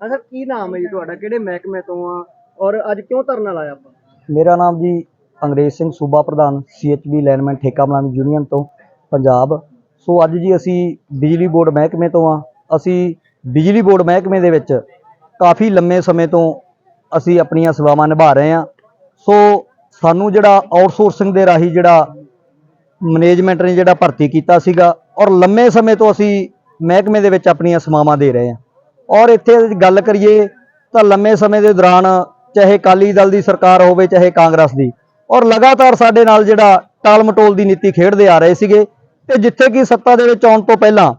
ਅੱਛਾ ਕੀ ਨਾਮ ਹੈ ਜੀ ਤੁਹਾਡਾ? ਕਿਹੜੇ ਮਹਿਕਮੇ ਤੋਂ ਆ? ਔਰ ਅੱਜ ਕਿਉਂ ਧਰਨਾ ਲਾਇਆ ਆਪਾਂ? ਮੇਰਾ ਨਾਮ ਜੀ ਅੰਗਰੇਜ਼ ਸਿੰਘ ਸੂਬਾ ਪ੍ਰਧਾਨ ਸੀਐਚਬੀ ਲਾਈਨਮੈਨ ਠੇਕਾ ਮੁਲਾਜ਼ਮ ਯੂਨੀਅਨ ਤੋਂ ਪੰਜਾਬ। ਸੋ ਅੱਜ ਜੀ ਅਸੀਂ ਬਿਜਲੀ ਬੋਰਡ ਮਹਿਕਮੇ ਤੋਂ ਆ। ਅਸੀਂ ਬਿਜਲੀ ਬੋਰਡ ਮਹਿਕਮੇ ਦੇ ਵਿੱਚ ਕਾਫੀ ਲੰਮੇ ਸਮੇਂ ਤੋਂ ਅਸੀਂ ਆਪਣੀਆਂ ਸੇਵਾਵਾਂ ਨਿਭਾ ਰਹੇ ਹਾਂ। ਸੋ ਸਾਨੂੰ ਜਿਹੜਾ ਆਊਟਸੋਰਸਿੰਗ ਦੇ ਰਾਹੀਂ ਜਿਹੜਾ ਮੈਨੇਜਮੈਂਟ ਨੇ ਜਿਹੜਾ ਭਰਤੀ ਕੀਤਾ ਸੀਗਾ ਔਰ ਲੰਮੇ ਸਮੇਂ ਤੋਂ ਅਸੀਂ ਮਹਿਕਮੇ ਦੇ ਵਿੱਚ ਆਪਣੀਆਂ ਸੇਵਾਵਾਂ ਦੇ ਰਹੇ ਹਾਂ। ਔਰ ਇੱਥੇ ਗੱਲ ਕਰੀਏ ਤਾਂ ਲੰਮੇ ਸਮੇਂ ਦੇ ਦੌਰਾਨ ਚਾਹੇ ਅਕਾਲੀ ਦਲ ਦੀ ਸਰਕਾਰ ਹੋਵੇ, ਚਾਹੇ ਕਾਂਗਰਸ ਦੀ, ਔਰ ਲਗਾਤਾਰ ਸਾਡੇ ਨਾਲ ਜਿਹੜਾ ਟਾਲ ਮਟੋਲ ਦੀ ਨੀਤੀ ਖੇਡਦੇ ਆ ਰਹੇ ਸੀਗੇ ਤੇ ਜਿੱਥੇ ਕਿ ਸੱਤਾ ਦੇ ਵਿੱਚ ਆਉਣ ਤੋਂ ਪਹਿਲਾਂ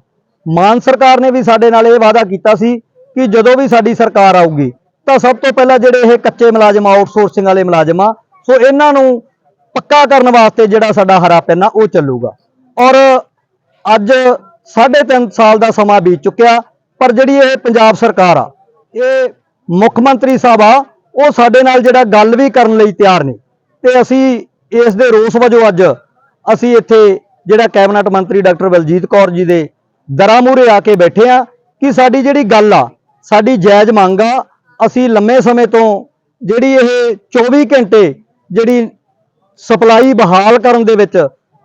ਮਾਨ ਸਰਕਾਰ ਨੇ ਵੀ ਸਾਡੇ ਨਾਲ ਇਹ ਵਾਅਦਾ ਕੀਤਾ ਸੀ ਕਿ ਜਦੋਂ ਵੀ ਸਾਡੀ ਸਰਕਾਰ ਆਊਗੀ, ਤਾਂ ਸਭ ਤੋਂ ਪਹਿਲਾਂ ਜਿਹੜੇ ਇਹ ਕੱਚੇ ਮੁਲਾਜ਼ਮ ਆਊਟਸੋਰਸਿੰਗ ਵਾਲੇ ਮੁਲਾਜ਼ਮ ਆ, ਸੋ ਇਹਨਾਂ ਨੂੰ ਪੱਕਾ ਕਰਨ ਵਾਸਤੇ ਜਿਹੜਾ ਸਾਡਾ ਹਰਾ ਪੈਨ ਉਹ ਚੱਲੂਗਾ। ਔਰ ਅੱਜ 3.5 ਸਾਲ ਦਾ ਸਮਾਂ ਬੀਤ ਚੁੱਕਿਆ ਪਰ ਜਿਹੜੀ ਇਹ ਪੰਜਾਬ ਸਰਕਾਰ ਆ, ਇਹ ਮੁੱਖ ਮੰਤਰੀ ਸਾਹਿਬ ਆ, ਉਹ ਸਾਡੇ ਨਾਲ ਜਿਹੜਾ ਗੱਲ ਵੀ ਕਰਨ ਲਈ ਤਿਆਰ ਨਹੀਂ ਤੇ ਅਸੀਂ ਇਸ ਦੇ ਰੋਸ ਵਜੋਂ ਅੱਜ ਅਸੀਂ ਇੱਥੇ ਜਿਹੜਾ ਕੈਬਨਿਟ ਮੰਤਰੀ ਡਾਕਟਰ ਬਲਜੀਤ ਕੌਰ ਜੀ ਦੇ ਦਰਾਂ ਮੂਹਰੇ ਆ ਕੇ ਬੈਠੇ ਆ ਕਿ ਸਾਡੀ ਜਿਹੜੀ ਗੱਲ ਆ, ਸਾਡੀ ਜਾਇਜ਼ ਮੰਗ ਆ, ਅਸੀਂ ਲੰਮੇ ਸਮੇਂ ਤੋਂ ਜਿਹੜੀ ਇਹ 24 ਘੰਟੇ ਜਿਹੜੀ ਸਪਲਾਈ ਬਹਾਲ ਕਰਨ ਦੇ ਵਿੱਚ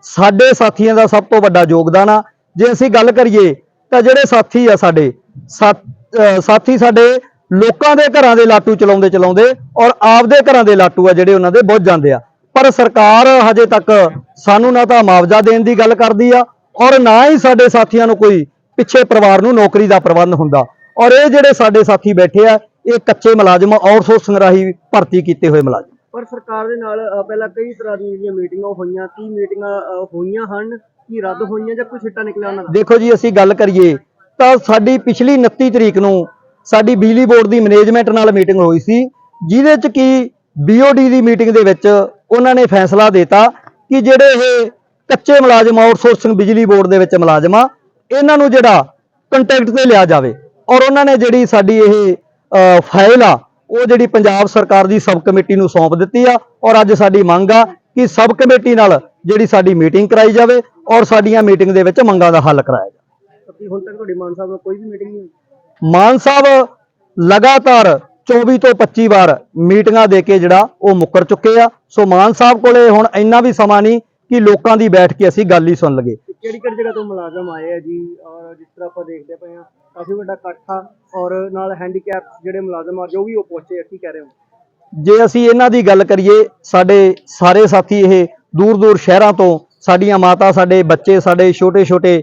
ਸਾਡੇ ਸਾਥੀਆਂ ਦਾ ਸਭ ਤੋਂ ਵੱਡਾ ਯੋਗਦਾਨ ਆ। ਜੇ ਅਸੀਂ ਗੱਲ ਕਰੀਏ ਤਾਂ ਜਿਹੜੇ ਸਾਥੀ ਆ ਸਾਡੇ ਸਾਥ- ਸਾਡੇ ਲੋਕਾਂ ਦੇ ਘਰਾਂ ਦੇ ਲਾਟੂ ਚਲਾਉਂਦੇ ਚਲਾਉਂਦੇ ਔਰ ਆਪਦੇ ਘਰਾਂ ਦੇ ਲਾਟੂ ਆ ਜਿਹੜੇ ਉਹਨਾਂ ਦੇ ਬੁੱਝ ਜਾਂਦੇ ਆ। ਪਰ ਸਰਕਾਰ ਹਜੇ ਤੱਕ ਸਾਨੂੰ ਨਾ ਤਾਂ ਮੁਆਵਜ਼ਾ ਦੇਣ ਦੀ ਗੱਲ ਕਰਦੀ ਆ ਔਰ ਨਾ ਹੀ ਸਾਡੇ ਸਾਥੀਆਂ ਨੂੰ ਕੋਈ ਪਿੱਛੇ ਪਰਿਵਾਰ ਨੂੰ ਨੌਕਰੀ ਦਾ ਪ੍ਰਬੰਧ ਹੁੰਦਾ। ਔਰ ਇਹ ਜਿਹੜੇ ਸਾਡੇ ਸਾਥੀ ਬੈਠੇ ਆ ਇਹ ਕੱਚੇ ਮੁਲਾਜ਼ਮ ਆਊਟਸੋਰਸਿੰਗ ਰਾਹੀਂ ਭਰਤੀ ਕੀਤੇ ਹੋਏ ਮੁਲਾਜ਼ਮ। ਪਰ ਸਰਕਾਰ ਦੇ ਨਾਲ ਪਹਿਲਾਂ ਕਈ ਤਰ੍ਹਾਂ ਦੀਆਂ ਜਿਹੜੀਆਂ ਮੀਟਿੰਗਾਂ ਹੋਈਆਂ ਕੀ ਮੀਟਿੰਗਾਂ ਹੋਈਆਂ ਹਨ ਕੀ ਰੱਦ ਹੋਈਆਂ ਜਾਂ ਕੋਈ ਸਿੱਟਾ ਨਿਕਲਿਆ ਉਹਨਾਂ ਦਾ ਦੇਖੋ ਜੀ ਅਸੀਂ ਗੱਲ ਕਰੀਏ ਤਾਂ ਸਾਡੀ ਪਿਛਲੀ 29 ਤਰੀਕ ਨੂੰ ਸਾਡੀ ਬਿਜਲੀ ਬੋਰਡ ਦੀ ਮੈਨੇਜਮੈਂਟ ਨਾਲ ਮੀਟਿੰਗ ਹੋਈ ਸੀ, ਜਿਹਦੇ ਚ ਕੀ ਬੀਓਡੀ ਦੀ ਮੀਟਿੰਗ ਦੇ ਵਿੱਚ ਉਹਨਾਂ ਨੇ ਫੈਸਲਾ ਦਿੱਤਾ ਕਿ ਜਿਹੜੇ ਇਹ ਕੱਚੇ ਮੁਲਾਜ਼ਮ ਆਊਟਸੋਰਸਿੰਗ ਬਿਜਲੀ ਬੋਰਡ ਦੇ ਵਿੱਚ ਮੁਲਾਜ਼ਮ ਆ, ਇਹਨਾਂ ਨੂੰ ਜਿਹੜਾ ਕੰਟੈਕਟ ਤੇ ਲਿਆ ਜਾਵੇ। ਔਰ ਉਹਨਾਂ ਨੇ ਜਿਹੜੀ ਸਾਡੀ ਇਹ ਫਾਈਲ ਆ, ਉਹ ਜਿਹੜੀ ਪੰਜਾਬ ਸਰਕਾਰ ਦੀ ਸਬ ਕਮੇਟੀ ਨੂੰ ਸੌਂਪ ਦਿੱਤੀ ਆ, ਔਰ ਅੱਜ ਸਾਡੀ ਮੰਗ ਆ ਕਿ ਸਬ ਕਮੇਟੀ ਨਾਲ ਜਿਹੜੀ ਸਾਡੀ ਮੀਟਿੰਗ ਕਰਾਈ ਜਾਵੇ ਔਰ ਸਾਡੀਆਂ ਮੀਟਿੰਗ ਦੇ ਵਿੱਚ ਮੰਗਾਂ ਦਾ ਹੱਲ ਕਰਾਇਆ ਜਾਵੇ। ਕੀ ਹੁਣ ਤੱਕ ਤੁਹਾਡੇ ਮਾਨ ਸਾਹਿਬ ਨਾਲ ਕੋਈ ਵੀ ਮੀਟਿੰਗ ਨਹੀਂ ਹੋਈ? ਮਾਨ ਸਾਹਿਬ ਲਗਾਤਾਰ 24 ਤੋਂ 25 ਵਾਰ ਮੀਟਿੰਗਾਂ ਦੇ ਕੇ ਜਿਹੜਾ ਉਹ ਮੁੱਕਰ ਚੁੱਕੇ ਆ। ਸੋ ਮਾਨ ਸਾਹਿਬ ਕੋਲੇ ਹੁਣ ਇੰਨਾ ਵੀ ਸਮਾਂ ਨਹੀਂ ਕਿ ਲੋਕਾਂ ਦੀ ਬੈਠ ਕੇ ਅਸੀਂ ਗੱਲ ਹੀ ਸੁਣ ਤੇ ਕਿਹੜੀ ਕਿਹੜੀ ਜਗ੍ਹਾ ਤੋਂ ਮੁਲਾਜ਼ਮ ਆਏ ਆ ਜੀ? ਔਰ ਜਿਸ ਤਰ੍ਹਾਂ ਆਪਾਂ ਦੇਖਦੇ ਪਏ ਆ ਕਾਫੀ ਵੱਡਾ ਇਕੱਠ ਆ ਔਰ ਨਾਲ ਹੈਂਡੀਕੈਪ ਜਿਹੜੇ ਮੁਲਾਜ਼ਮ ਆ ਜੋ ਵੀ ਉਹ ਪਹੁੰਚੇ ਆ ਕੀ ਕਹਿ ਰਹੇ ਹੋ? ਜੇ ਅਸੀਂ ਇਹਨਾਂ ਦੀ ਗੱਲ ਕਰੀਏ ਸਾਡੇ ਸਾਰੇ ਸਾਥੀ ਇਹ ਦੂਰ ਦੂਰ ਸ਼ਹਿਰਾਂ ਤੋਂ ਸਾਡੀਆਂ ਮਾਤਾ ਸਾਡੇ ਬੱਚੇ ਸਾਡੇ ਛੋਟੇ ਛੋਟੇ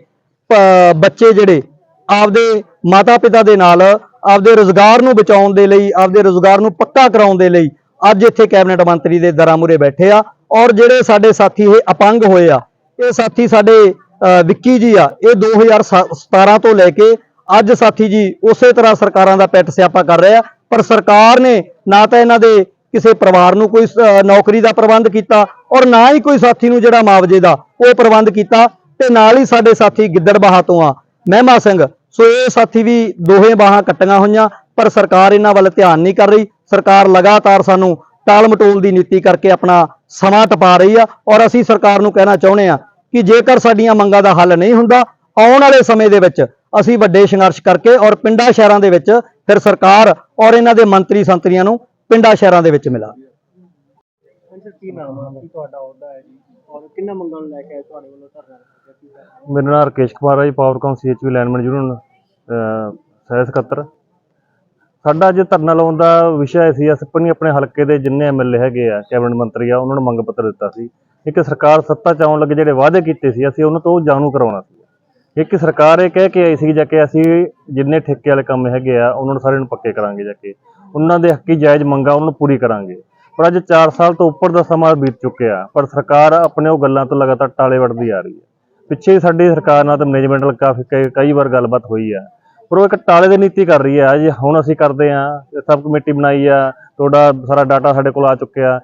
ਬੱਚੇ ਜਿਹੜੇ ਆਪਦੇ ਮਾਤਾ ਪਿਤਾ ਦੇ ਨਾਲ ਆਪਦੇ ਰੋਜ਼ਗਾਰ ਨੂੰ ਬਚਾਉਣ ਦੇ ਲਈ ਆਪਦੇ ਰੋਜ਼ਗਾਰ ਨੂੰ ਪੱਕਾ ਕਰਾਉਣ ਦੇ ਲਈ ਅੱਜ ਇੱਥੇ ਕੈਬਨਿਟ ਮੰਤਰੀ ਦੇ ਦਰਾਂ ਮੂਹਰੇ ਬੈਠੇ ਆ ਔਰ ਜਿਹੜੇ ਸਾਡੇ ਸਾਥੀ ਇਹ ਅਪੰਗ ਹੋਏ ਆ ਇਹ ਸਾਥੀ ਸਾਡੇ ਅ, ਵਿੱਕੀ ਜੀ ਆ ਇਹ 2017 ਤੋਂ ਲੈ ਕੇ ਅੱਜ ਸਾਥੀ ਜੀ ਉਸੇ ਤਰ੍ਹਾਂ ਸਰਕਾਰਾਂ ਦਾ ਪੈਟ ਸਿਆਪਾ ਕਰ ਰਹੇ ਆ ਪਰ ਸਰਕਾਰ ਨੇ ਨਾ ਤਾਂ ਇਹਨਾਂ ਦੇ ਕਿਸੇ ਪਰਿਵਾਰ ਨੂੰ ਕੋਈ ਨੌਕਰੀ ਦਾ ਪ੍ਰਬੰਧ ਕੀਤਾ ਔਰ ਨਾ ਹੀ ਕੋਈ ਸਾਥੀ ਨੂੰ ਜਿਹੜਾ ਮੁਆਵਜ਼ੇ ਦਾ ਉਹ ਪ੍ਰਬੰਧ ਕੀਤਾ ਤੇ ਨਾਲ ਹੀ ਸਾਡੇ ਸਾਥੀ ਗਿੱਦੜਬਾਹਾ ਤੋਂ ਆ, ਮਹਿਮਾ ਸਿੰਘ। ਸੋ ਇਹ ਸਾਥੀ ਵੀ ਦੋਹੇ ਬਾਹਾਂ ਕੱਟੀਆਂ ਹੋਈਆਂ, ਪਰ ਸਰਕਾਰ ਇਹਨਾਂ ਵੱਲ ਧਿਆਨ ਨਹੀਂ ਕਰ ਰਹੀ। ਸਰਕਾਰ ਲਗਾਤਾਰ ਸਾਨੂੰ ਟਾਲ ਦੀ ਨੀਤੀ ਕਰਕੇ ਆਪਣਾ ਸਮਾਂ ਟਪਾ ਰਹੀ ਆ, ਔਰ ਅਸੀਂ ਸਰਕਾਰ ਨੂੰ ਕਹਿਣਾ ਚਾਹੁੰਦੇ ਆ ਕਿ ਜੇਕਰ ਸਾਡੀਆਂ ਮੰਗਾਂ ਦਾ ਹੱਲ ਨਹੀਂ ਹੁੰਦਾ, ਆਉਣ ਵਾਲੇ ਸਮੇਂ ਦੇ ਵਿੱਚ ਅਸੀਂ ਵੱਡੇ ਸੰਘਰਸ਼ ਕਰਕੇ ਔਰ ਪਿੰਡਾਂ ਸ਼ਹਿਰਾਂ ਦੇ ਵਿੱਚ ਫਿਰ ਸਰਕਾਰ ਔਰ ਇਹਨਾਂ ਦੇ ਮੰਤਰੀ ਸੰਤਰੀਆਂ ਨੂੰ ਪਿੰਡਾਂ ਸ਼ਹਿਰਾਂ ਦੇ ਵਿੱਚ ਮਿਲਾਂਗੇ ਕੀ ਨਾਮ ਆ? ਤੁਹਾਡਾ ਅਹੁਦਾ ਹੈ ਜੀ। ਔਰ ਕਿੰਨਾ ਮੰਗਾਂ ਨੂੰ ਲੈ ਕੇ ਆਏ ਤੁਹਾਡੇ ਵੱਲੋਂ ਧਰਨਾ? ਮੇਰਾ ਨਾਮ ਰਕੇਸ਼ ਕੁਮਾਰ ਹੈ ਜੀ ਪਾਵਰਕਾਮ ਸੀਐਚਵੀ ਲਾਈਨਮੈਨ ਯੂਨੀਅਨ ਸਹਿ ਸਕੱਤਰ। ਸਾਡਾ ਅੱਜ ਧਰਨਾ ਲਾਉਣ ਦਾ ਵਿਸ਼ਾ ਇਹ ਸੀ, ਅਸੀਂ ਆਪਣੀ ਆਪਣੇ ਹਲਕੇ ਦੇ ਜਿੰਨੇ ਐਮਐਲਏ ਹੈਗੇ ਆ, ਕੈਬਨਿਟ ਮੰਤਰੀ ਆ, ਉਹਨਾਂ ਨੂੰ ਮੰਗ ਪੱਤਰ ਦਿੱਤਾ ਸੀ। ਇੱਕ ਸਰਕਾਰ ਸੱਤਾ ਚ ਆਉਣ ਲੱਗੇ ਜਿਹੜੇ ਵਾਅਦੇ ਕੀਤੇ ਸੀ, ਅਸੀਂ ਉਹਨਾਂ ਤੋਂ ਉਹ ਜਾਣੂ ਕਰਾਉਣਾ ਸੀ। ਇੱਕ ਸਰਕਾਰ ਇਹ ਕਹਿ ਕੇ ਆਈ ਸੀ ਜਾ ਕੇ ਅਸੀਂ ਜਿੰਨੇ ਠੇਕੇ ਵਾਲੇ ਕੰਮ ਹੈਗੇ ਆ, ਉਹਨਾਂ ਨੂੰ ਸਾਰਿਆਂ ਨੂੰ ਪੱਕੇ ਕਰਾਂਗੇ ਜਾ ਕੇ। ਉਹਨਾਂ ਦੇ ਹੱਕੀ ਜਾਇਜ਼ ਮੰਗਾਂ ਉਹਨਾਂ ਨੂੰ ਪੂਰੀ ਕਰਾਂਗੇ। ਪਰ ਅੱਜ 4 ਸਾਲ ਤੋਂ ਉੱਪਰ ਦਾ ਸਮਾਂ ਬੀਤ ਚੁੱਕਿਆ, ਪਰ ਸਰਕਾਰ ਆਪਣੇ ਉਹ ਗੱਲਾਂ ਤੋਂ ਲਗਾਤਾਰ ਟਾਲੇ ਵੜਦੀ ਆ ਰਹੀ ਹੈ। ਪਿੱਛੇ ਸਾਡੀ ਸਰਕਾਰ ਨਾਲ ਤੇ ਮੈਨੇਜਮੈਂਟ ਨਾਲ ਕਾਫੀ ਕਈ- ਵਾਰ ਗੱਲਬਾਤ ਹੋਈ ਆ। ਪਰ ਉਹ ਇੱਕ ਟਾਲੇ ਦੀ ਨੀਤੀ ਕਰ ਰਹੀ ਹੈ ਜੀ ਹੁਣ ਅਸੀਂ ਕਰਦੇ ਆ ਸਬ ਕਮੇਟੀ ਬਣਾਈ ਆ ਤੁਹਾਡਾ ਸਾਰਾ ਡਾਟਾ ਸਾਡੇ ਕੋਲ ਆ ਚੁੱਕਿਆ।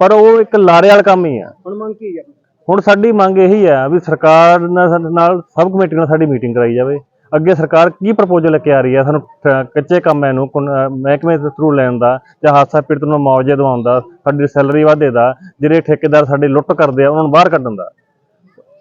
ਪਰ ਉਹ ਇੱਕ ਲਾਰੇ ਵਾਲਾ ਕੰਮ ਹੀ ਆ। ਹੁਣ ਮੰਗ ਕੀ ਹੈ ਹੁਣ ਸਾਡੀ ਮੰਗ ਇਹੀ ਹੈ ਵੀ ਸਰਕਾਰ ਨਾਲ ਸਾਡੇ ਨਾਲ ਸਬ ਕਮੇਟੀ ਨਾਲ ਸਾਡੀ ਮੀਟਿੰਗ ਕਰਾਈ ਜਾਵੇ। ਅੱਗੇ ਸਰਕਾਰ ਕੀ ਪ੍ਰਪੋਜ਼ਲ ਲੈ ਕੇ ਆ ਰਹੀ ਹੈ ਸਾਨੂੰ ਕੱਚੇ ਕੰਮ ਅਹ ਮਹਿਕਮੇ ਦੇ ਥਰੂ ਲੈਣ ਦਾ ਜਾਂ ਹਾਦਸਾ ਪੀੜਤ ਨੂੰ ਮੁਆਵਜ਼ੇ ਦਿਵਾਉਣ ਦਾ ਸਾਡੀ ਸੈਲਰੀ ਵਾਧੇ ਦਾ ਜਿਹੜੇ ਠੇਕੇਦਾਰ ਸਾਡੇ ਲੁੱਟ ਕਰਦੇ ਆ ਉਹਨਾਂ ਨੂੰ ਬਾਹਰ ਕੱਢਣ ਦਾ।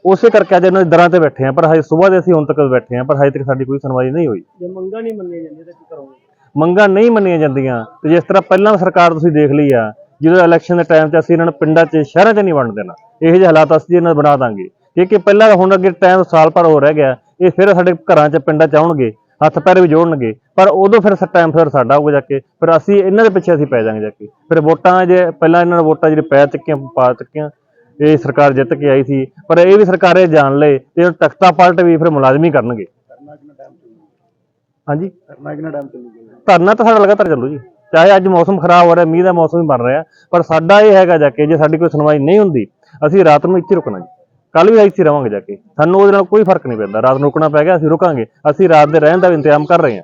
ਉਸੇ ਕਰਕੇ ਅੱਜ ਇਹਨਾਂ ਦੇ ਦਰਾਂ ਤੇ ਬੈਠੇ ਆ ਪਰ ਹਜੇ ਸਵੇਰ ਦੇ ਅਸੀਂ ਹੁਣ ਤੱਕ ਬੈਠੇ ਆ ਪਰ ਹਜੇ ਤੱਕ ਸਾਡੀ ਕੋਈ ਸੁਣਵਾਈ ਨਹੀਂ ਹੋਈ। ਜੇ ਮੰਗਾਂ ਨਹੀਂ ਮੰਨੀਆਂ ਜਾਂਦੀਆਂ ਤਾਂ ਕੀ ਕਰੋਗੇ? ਮੰਗਾਂ ਨਹੀਂ ਮੰਨੀਆਂ ਜਾਂਦੀਆਂ ਤੇ ਜਿਸ ਤਰ੍ਹਾਂ ਪਹਿਲਾਂ ਸਰਕਾਰ ਤੁਸੀਂ ਦੇਖ ਲਈ ਆ ਜਦੋਂ ਇਲੈਕਸ਼ਨ ਦੇ ਟਾਈਮ 'ਚ ਅਸੀਂ ਇਹਨਾਂ ਨੂੰ ਪਿੰਡਾਂ 'ਚ ਸ਼ਹਿਰਾਂ 'ਚ ਨਹੀਂ ਵੰਡ ਦੇਣਾ। ਇਹੋ ਜਿਹੇ ਹਾਲਾਤ ਅਸੀਂ ਇਹਨਾਂ ਦੇ ਬਣਾ ਦਾਂਗੇ। ਕਿਉਂਕਿ ਪਹਿਲਾਂ ਹੁਣ ਅੱਗੇ ਟਾਈਮ ਸਾਲ ਭਰ ਹੋ ਰਹਿ ਗਿਆ ਇਹ ਫਿਰ ਸਾਡੇ ਘਰਾਂ 'ਚ ਪਿੰਡਾਂ 'ਚ ਆਉਣਗੇ ਹੱਥ ਪੈਰ ਵੀ ਜੋੜਨਗੇ ਪਰ ਉਦੋਂ ਫਿਰ ਟਾਈਮ ਫਿਰ ਸਾਡਾ ਹੋਊਗਾ ਜਾ ਕੇ ਫਿਰ ਅਸੀਂ ਇਹਨਾਂ ਦੇ ਪਿੱਛੇ ਅਸੀਂ ਪੈ ਜਾਾਂਗੇ ਜਾ ਕੇ। ਫਿਰ ਵੋਟਾਂ ਜੇ ਪਹਿਲਾਂ ਇਹਨਾਂ ਨੇ ਵੋਟਾਂ ਜਿਹੜੇ ਪੈ ਚੁੱਕੀਆਂ ਪਾ ਚੁੱਕੀਆਂ ਇਹ ਸਰਕਾਰ ਜਿੱਤ ਕੇ ਆਈ ਸੀ ਪਰ ਇਹ ਵੀ ਸਰਕਾਰ ਇਹ ਜਾਣ ਲਏ ਤੇ ਤਖਤਾ ਪਲਟ ਵੀ ਫਿਰ ਮੁਲਾਜ਼ਮ ਕਰਨਗੇ। ਹਾਂਜੀ? ਕਰਨਾ ਕਿੰਨਾ ਟਾਈਮ ਚੱਲੂਗਾ ਧਰਨਾ ਤਾਂ ਸਾਡਾ ਲਗਾਤਾਰ ਚੱਲੂ ਜੀ। ਚਾਹੇ ਅੱਜ ਮੌਸਮ ਖਰਾਬ ਹੋ ਰਿਹਾ ਮੀਂਹ ਦਾ ਮੌਸਮ ਵੀ ਬਣ ਰਿਹਾ ਪਰ ਸਾਡਾ ਇਹ ਹੈਗਾ ਜਾ ਕੇ ਜੇ ਸਾਡੀ ਕੋਈ ਸੁਣਵਾਈ ਨਹੀਂ ਹੁੰਦੀ ਅਸੀਂ ਰਾਤ ਨੂੰ ਇੱਥੇ ਰੁਕਣਾ ਜੀ। ਕੱਲ ਵੀ ਇੱਥੇ ਰਵਾਂਗੇ ਜਾ ਕੇ। ਸਾਨੂੰ ਉਹਦੇ ਨਾਲ ਕੋਈ ਫ਼ਰਕ ਨਹੀਂ ਪੈਂਦਾ। ਰਾਤ ਨੂੰ ਰੁਕਣਾ ਪੈ ਗਿਆ ਅਸੀਂ ਰੁਕਾਂਗੇ। ਅਸੀਂ ਰਾਤ ਦੇ ਰਹਿਣ ਦਾ ਵੀ ਇੰਤਜ਼ਾਮ ਕਰ ਰਹੇ ਹਾਂ।